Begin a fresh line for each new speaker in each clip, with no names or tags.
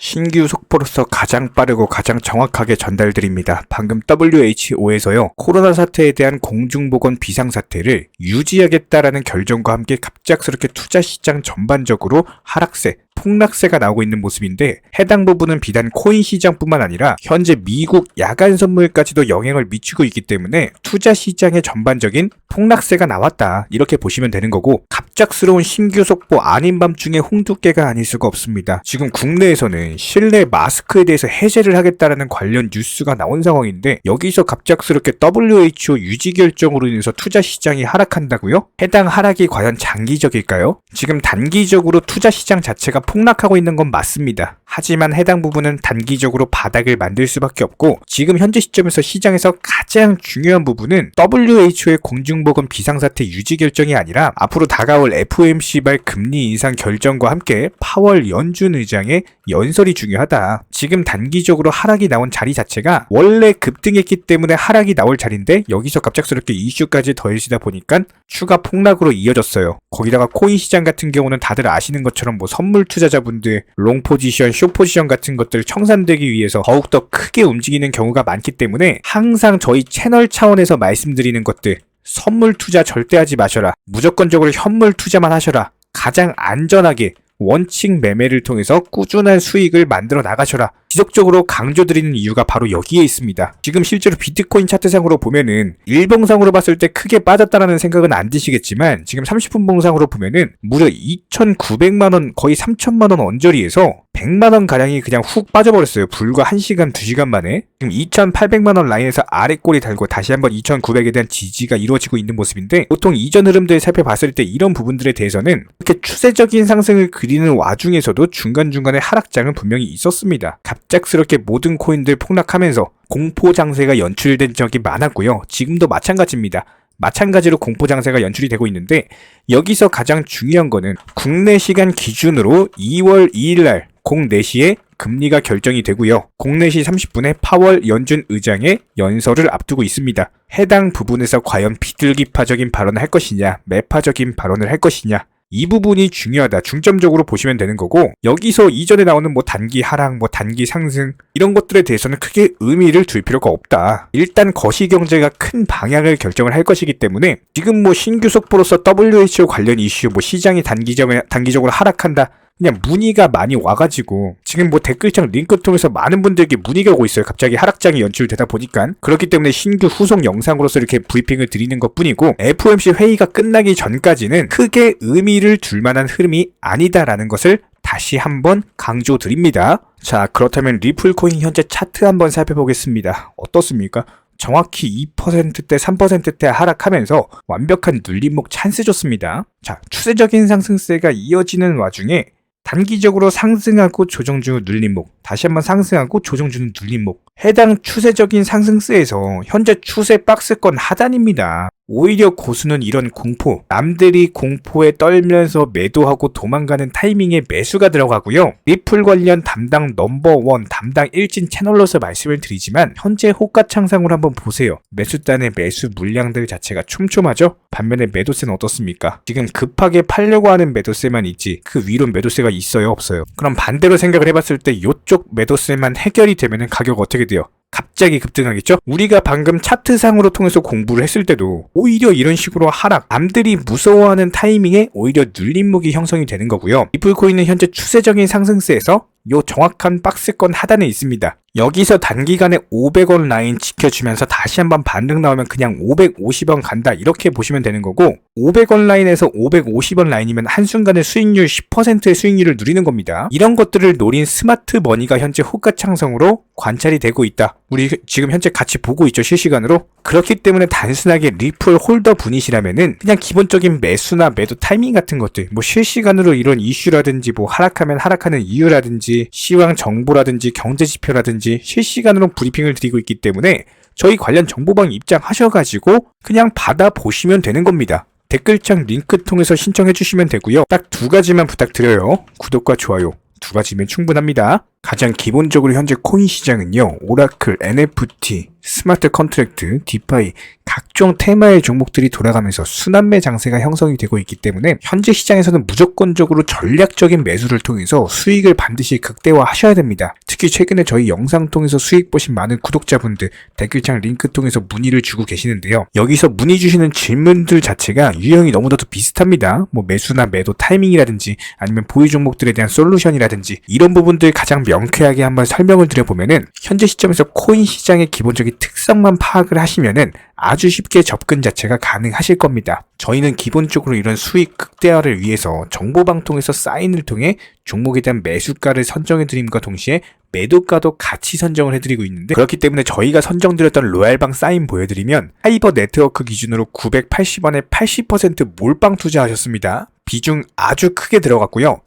신규 속보로서 가장 빠르고 가장 정확하게 전달드립니다. 방금 WHO에서요, 코로나 사태에 대한 공중보건 비상사태를 유지하겠다라는 결정과 함께 갑작스럽게 투자 시장 전반적으로 하락세, 폭락세가 나오고 있는 모습인데 해당 부분은 비단 코인 시장뿐만 아니라 현재 미국 야간 선물까지도 영향을 미치고 있기 때문에 투자 시장의 전반적인 폭락세가 나왔다 이렇게 보시면 되는 거고 갑작스러운 신규 속보 아닌 밤중에 홍두깨가 아닐 수가 없습니다. 지금 국내에서는 실내 마스크에 대해서 해제를 하겠다라는 관련 뉴스가 나온 상황인데 여기서 갑작스럽게 WHO 유지 결정으로 인해서 투자 시장이 하락한다고요? 해당 하락이 과연 장기적일까요? 지금 단기적으로 투자 시장 자체가 폭락하고 있는 건 맞습니다. 하지만 해당 부분은 단기적으로 바닥을 만들 수밖에 없고 지금 현재 시점에서 시장에서 가장 중요한 부분은 WHO의 공중보건 비상사태 유지 결정이 아니라 앞으로 다가올 FOMC발 금리 인상 결정과 함께 파월 연준 의장의 연설이 중요하다. 지금 단기적으로 하락이 나온 자리 자체가 원래 급등했기 때문에 하락이 나올 자리인데 여기서 갑작스럽게 이슈까지 더해지다 보니까 추가 폭락으로 이어졌어요. 거기다가 코인 시장 같은 경우는 다들 아시는 것처럼 뭐 선물 투자자분들 롱 포지션, 쇼 포지션 같은 것들 청산되기 위해서 더욱더 크게 움직이는 경우가 많기 때문에 항상 저희 채널 차원에서 말씀드리는 것들 선물 투자 절대 하지 마셔라. 무조건적으로 현물 투자만 하셔라. 가장 안전하게 원칙 매매를 통해서 꾸준한 수익을 만들어 나가셔라. 지속적으로 강조드리는 이유가 바로 여기에 있습니다. 지금 실제로 비트코인 차트상으로 보면은 일봉상으로 봤을 때 크게 빠졌다라는 생각은 안 드시겠지만 지금 30분 봉상으로 보면은 무려 2,900만 원 거의 3천만 원 언저리에서 100만 원 가량이 그냥 훅 빠져버렸어요. 불과 1시간 2시간 만에 지금 2,800만 원 라인에서 아래 꼬리 달고 다시 한번 2,900에 대한 지지가 이루어지고 있는 모습인데 보통 이전 흐름들 살펴봤을 때 이런 부분들에 대해서는 이렇게 추세적인 상승을 그리는 와중에서도 중간중간에 하락장은 분명히 있었습니다. 갑 작스럽게 모든 코인들 폭락하면서 공포 장세가 연출된 적이 많았고요. 지금도 마찬가지입니다. 마찬가지로 공포 장세가 연출이 되고 있는데 여기서 가장 중요한 거는 국내 시간 기준으로 2월 2일 날 04시에 금리가 결정이 되고요. 04시 30분에 파월 연준 의장의 연설을 앞두고 있습니다. 해당 부분에서 과연 비둘기파적인 발언을 할 것이냐, 매파적인 발언을 할 것이냐, 이 부분이 중요하다. 중점적으로 보시면 되는 거고 여기서 이전에 나오는 뭐 단기 하락, 뭐 단기 상승 이런 것들에 대해서는 크게 의미를 둘 필요가 없다. 일단 거시 경제가 큰 방향을 결정을 할 것이기 때문에 지금 뭐 신규 속보로서 WHO 관련 이슈, 뭐 시장이 단기적으로 단기적으로 하락한다. 그냥 문의가 많이 와가지고 지금 뭐 댓글창 링크 통해서 많은 분들에게 문의가 오고 있어요. 갑자기 하락장이 연출되다 보니까 그렇기 때문에 신규 후속 영상으로서 이렇게 브리핑을 드리는 것 뿐이고 FOMC 회의가 끝나기 전까지는 크게 의미를 둘 만한 흐름이 아니다라는 것을 다시 한번 강조드립니다. 자 그렇다면 리플 코인 현재 차트 한번 살펴보겠습니다. 어떻습니까? 정확히 2%대, 3%대 하락하면서 완벽한 눌림목 찬스 줬습니다. 자, 추세적인 상승세가 이어지는 와중에 단기적으로 상승하고 조정 중 눌림목, 다시 한번 상승하고 조정 중 눌림목. 해당 추세적인 상승세에서 현재 추세 박스권 하단입니다. 오히려 고수는 이런 공포, 남들이 공포에 떨면서 매도하고 도망가는 타이밍에 매수가 들어가고요. 리플 관련 담당 넘버원, 담당 일진 채널로서 말씀을 드리지만 현재 호가 창상으로 한번 보세요. 매수단의 매수 물량들 자체가 촘촘하죠? 반면에 매도세는 어떻습니까? 지금 급하게 팔려고 하는 매도세만 있지 그 위로 매도세가 있어요 없어요? 그럼 반대로 생각을 해봤을 때 이쪽 매도세만 해결이 되면 가격 어떻게 돼요? 갑자기 급등하겠죠? 우리가 방금 차트상으로 통해서 공부를 했을 때도 오히려 이런 식으로 하락, 남들이 무서워하는 타이밍에 오히려 눌림목이 형성이 되는 거고요. 리플코인은 현재 추세적인 상승세에서 요 정확한 박스권 하단에 있습니다. 여기서 단기간에 500원 라인 지켜주면서 다시 한번 반등 나오면 그냥 550원 간다 이렇게 보시면 되는 거고 500원 라인에서 550원 라인이면 한순간에 수익률 10%의 수익률을 누리는 겁니다. 이런 것들을 노린 스마트 머니가 현재 호가 창성으로 관찰이 되고 있다. 우리 지금 현재 같이 보고 있죠 실시간으로 그렇기 때문에 단순하게 리플 홀더 분이시라면은 그냥 기본적인 매수나 매도 타이밍 같은 것들 뭐 실시간으로 이런 이슈라든지 뭐 하락하면 하락하는 이유라든지 시황 정보라든지 경제 지표라든지 실시간으로 브리핑을 드리고 있기 때문에 저희 관련 정보방 입장하셔가지고 그냥 받아보시면 되는 겁니다. 댓글창 링크 통해서 신청해 주시면 되고요. 딱 두 가지만 부탁드려요. 구독과 좋아요. 두 가지면 충분합니다. 가장 기본적으로 현재 코인 시장은요, 오라클, NFT, 스마트 컨트랙트, 디파이, 각종 테마의 종목들이 돌아가면서 순환매 장세가 형성이 되고 있기 때문에 현재 시장에서는 무조건적으로 전략적인 매수를 통해서 수익을 반드시 극대화하셔야 됩니다. 특히 최근에 저희 영상 통해서 수익 보신 많은 구독자분들 댓글창 링크 통해서 문의를 주고 계시는데요. 여기서 문의 주시는 질문들 자체가 유형이 너무나도 비슷합니다. 뭐 매수나 매도 타이밍이라든지 아니면 보유 종목들에 대한 솔루션이라든지 이런 부분들 가장 명쾌하게 한번 설명을 드려보면은 현재 시점에서 코인 시장의 기본적인 특성만 파악을 하시면은 아주 쉽게 접근 자체가 가능하실 겁니다. 저희는 기본적으로 이런 수익 극대화를 위해서 정보방통에서 사인을 통해 종목에 대한 매수가를 선정해 드림과 동시에 매도가도 같이 선정을 해드리고 있는데 그렇기 때문에 저희가 선정드렸던 로얄방 사인 보여드리면 하이버 네트워크 기준으로 980원에 80% 몰빵 투자하셨습니다. 비중 아주 크게 들어갔고요.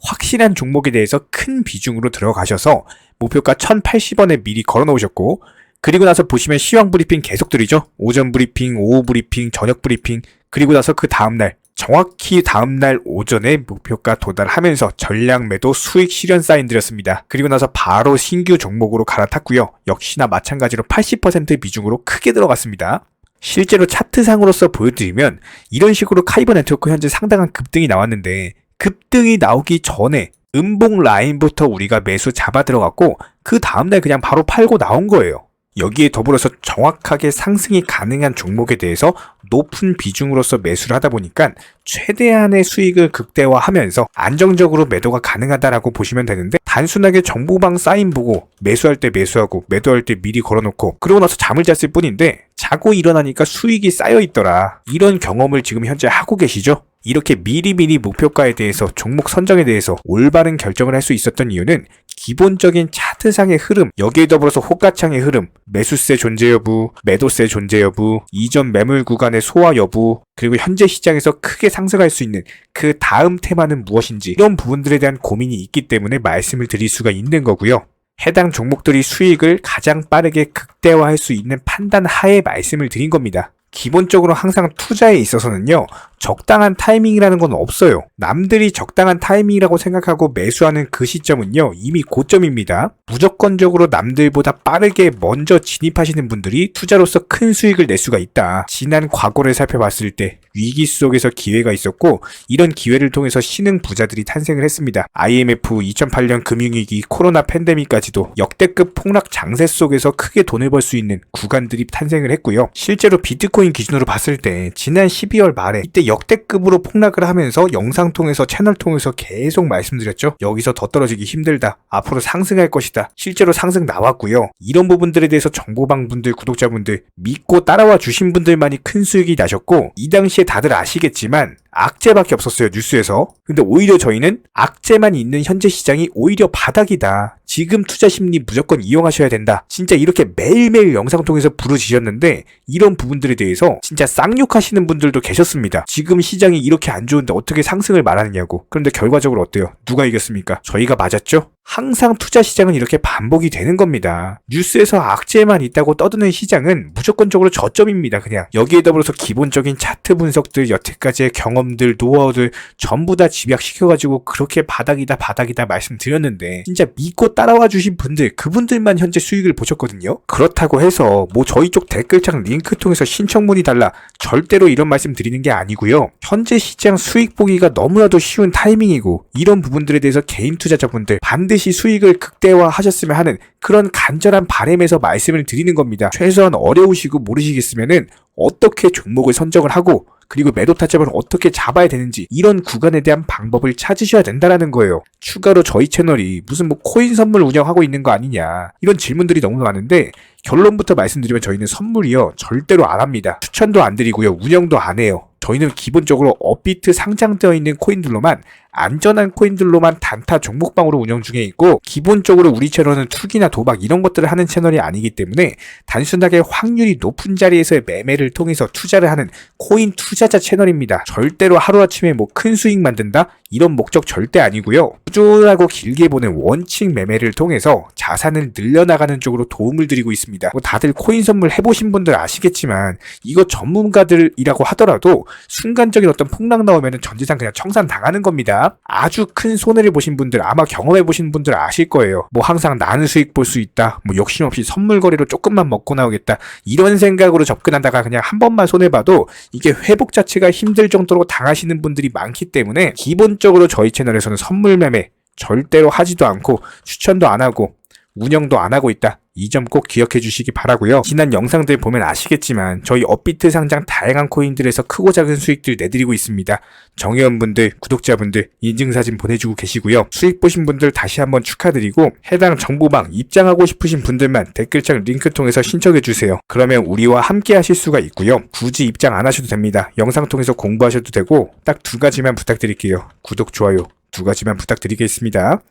확실한 종목에 대해서 큰 비중으로 들어가셔서 목표가 1080원에 미리 걸어 놓으셨고 그리고 나서 보시면 시황 브리핑 계속 드리죠. 오전 브리핑, 오후 브리핑, 저녁 브리핑 그리고 나서 그 다음날 정확히 다음날 오전에 목표가 도달하면서 전략 매도 수익 실현 사인 드렸습니다. 그리고 나서 바로 신규 종목으로 갈아탔고요. 역시나 마찬가지로 80% 비중으로 크게 들어갔습니다. 실제로 차트상으로서 보여드리면 이런 식으로 카이버 네트워크 현재 상당한 급등이 나왔는데 급등이 나오기 전에 음봉 라인부터 우리가 매수 잡아 들어갔고 그 다음날 그냥 바로 팔고 나온 거예요. 여기에 더불어서 정확하게 상승이 가능한 종목에 대해서 높은 비중으로서 매수를 하다 보니까 최대한의 수익을 극대화하면서 안정적으로 매도가 가능하다라고 보시면 되는데 단순하게 정보방 사인 보고 매수할 때 매수하고 매도할 때 미리 걸어놓고 그러고 나서 잠을 잤을 뿐인데 자고 일어나니까 수익이 쌓여 있더라 이런 경험을 지금 현재 하고 계시죠? 이렇게 미리미리 목표가에 대해서 종목 선정에 대해서 올바른 결정을 할 수 있었던 이유는 기본적인 차트상의 흐름, 여기에 더불어서 호가창의 흐름, 매수세 존재 여부, 매도세 존재 여부, 이전 매물 구간의 소화 여부, 그리고 현재 시장에서 크게 상승할 수 있는 그 다음 테마는 무엇인지 이런 부분들에 대한 고민이 있기 때문에 말씀을 드릴 수가 있는 거고요. 해당 종목들이 수익을 가장 빠르게 극대화할 수 있는 판단 하에 말씀을 드린 겁니다. 기본적으로 항상 투자에 있어서는요, 적당한 타이밍이라는 건 없어요. 남들이 적당한 타이밍이라고 생각하고 매수하는 그 시점은요, 이미 고점입니다. 무조건적으로 남들보다 빠르게 먼저 진입하시는 분들이 투자로서 큰 수익을 낼 수가 있다. 지난 과거를 살펴봤을 때 위기 속에서 기회가 있었고, 이런 기회를 통해서 신흥 부자들이 탄생을 했습니다. IMF, 2008년 금융위기, 코로나 팬데믹까지도 역대급 폭락 장세 속에서 크게 돈을 벌 수 있는 구간들이 탄생을 했고요. 실제로 비트코인 기준으로 봤을 때 지난 12월 말에 이때 역대급으로 폭락을 하면서 영상 통해서 채널 통해서 계속 말씀드렸죠. 여기서 더 떨어지기 힘들다. 앞으로 상승할 것이다. 실제로 상승 나왔고요. 이런 부분들에 대해서 정보방 분들, 구독자분들 믿고 따라와 주신 분들만이 큰 수익이 나셨고 이 당시 에 다들 아시겠지만 악재밖에 없었어요 뉴스에서. 근데 오히려 저희는 악재만 있는 현재 시장이 오히려 바닥이다. 지금 투자 심리 무조건 이용하셔야 된다. 진짜 이렇게 매일매일 영상 통해서 부르짖었는데 이런 부분들에 대해서 진짜 쌍욕하시는 분들도 계셨습니다. 지금 시장이 이렇게 안 좋은데 어떻게 상승을 말하느냐고. 그런데 결과적으로 어때요? 누가 이겼습니까? 저희가 맞았죠? 항상 투자 시장은 이렇게 반복이 되는 겁니다. 뉴스에서 악재만 있다고 떠드는 시장은 무조건적으로 저점입니다. 그냥. 여기에 더불어서 기본적인 차트 분석들, 여태까지의 경험 들, 노하우들 전부 다 집약시켜가지고 그렇게 바닥이다 바닥이다 말씀드렸는데 진짜 믿고 따라와 주신 분들 그분들만 현재 수익을 보셨거든요. 그렇다고 해서 뭐 저희 쪽 댓글창 링크 통해서 신청문이 달라 절대로 이런 말씀 드리는 게 아니고요. 현재 시장 수익 보기가 너무나도 쉬운 타이밍이고 이런 부분들에 대해서 개인 투자자분들 반드시 수익을 극대화하셨으면 하는 그런 간절한 바램에서 말씀을 드리는 겁니다. 최소한 어려우시고 모르시겠으면은 어떻게 종목을 선정을 하고 그리고 매도 타점을 어떻게 잡아야 되는지 이런 구간에 대한 방법을 찾으셔야 된다라는 거예요. 추가로 저희 채널이 무슨 뭐 코인 선물 운영하고 있는 거 아니냐 이런 질문들이 너무 많은데 결론부터 말씀드리면 저희는 선물이요 절대로 안 합니다. 추천도 안 드리고요 운영도 안 해요. 저희는 기본적으로 업비트 상장되어 있는 코인들로만 안전한 코인들로만 단타 종목방으로 운영 중에 있고 기본적으로 우리 채널은 투기나 도박 이런 것들을 하는 채널이 아니기 때문에 단순하게 확률이 높은 자리에서의 매매를 통해서 투자를 하는 코인 투자자 채널입니다. 절대로 하루아침에 뭐 큰 수익 만든다? 이런 목적 절대 아니고요. 꾸준하고 길게 보는 원칙 매매를 통해서 자산을 늘려나가는 쪽으로 도움을 드리고 있습니다. 뭐 다들 코인 선물 해보신 분들 아시겠지만 이거 전문가들이라고 하더라도 순간적인 어떤 폭락 나오면 전재산 그냥 청산 당하는 겁니다. 아주 큰 손해를 보신 분들 아마 경험해 보신 분들 아실 거예요. 뭐 항상 나는 수익 볼 수 있다. 뭐 욕심 없이 선물 거래로 조금만 먹고 나오겠다. 이런 생각으로 접근하다가 그냥 한 번만 손해 봐도 이게 회복 자체가 힘들 정도로 당하시는 분들이 많기 때문에 기본적으로 저희 채널에서는 선물 매매 절대로 하지도 않고 추천도 안 하고 운영도 안 하고 있다. 이 점 꼭 기억해 주시기 바라고요. 지난 영상들 보면 아시겠지만 저희 업비트 상장 다양한 코인들에서 크고 작은 수익들 내드리고 있습니다. 정회원분들, 구독자분들 인증사진 보내주고 계시고요. 수익 보신 분들 다시 한번 축하드리고 해당 정보방 입장하고 싶으신 분들만 댓글창 링크 통해서 신청해 주세요. 그러면 우리와 함께 하실 수가 있고요. 굳이 입장 안 하셔도 됩니다. 영상 통해서 공부하셔도 되고 딱 두 가지만 부탁드릴게요. 구독, 좋아요 두 가지만 부탁드리겠습니다.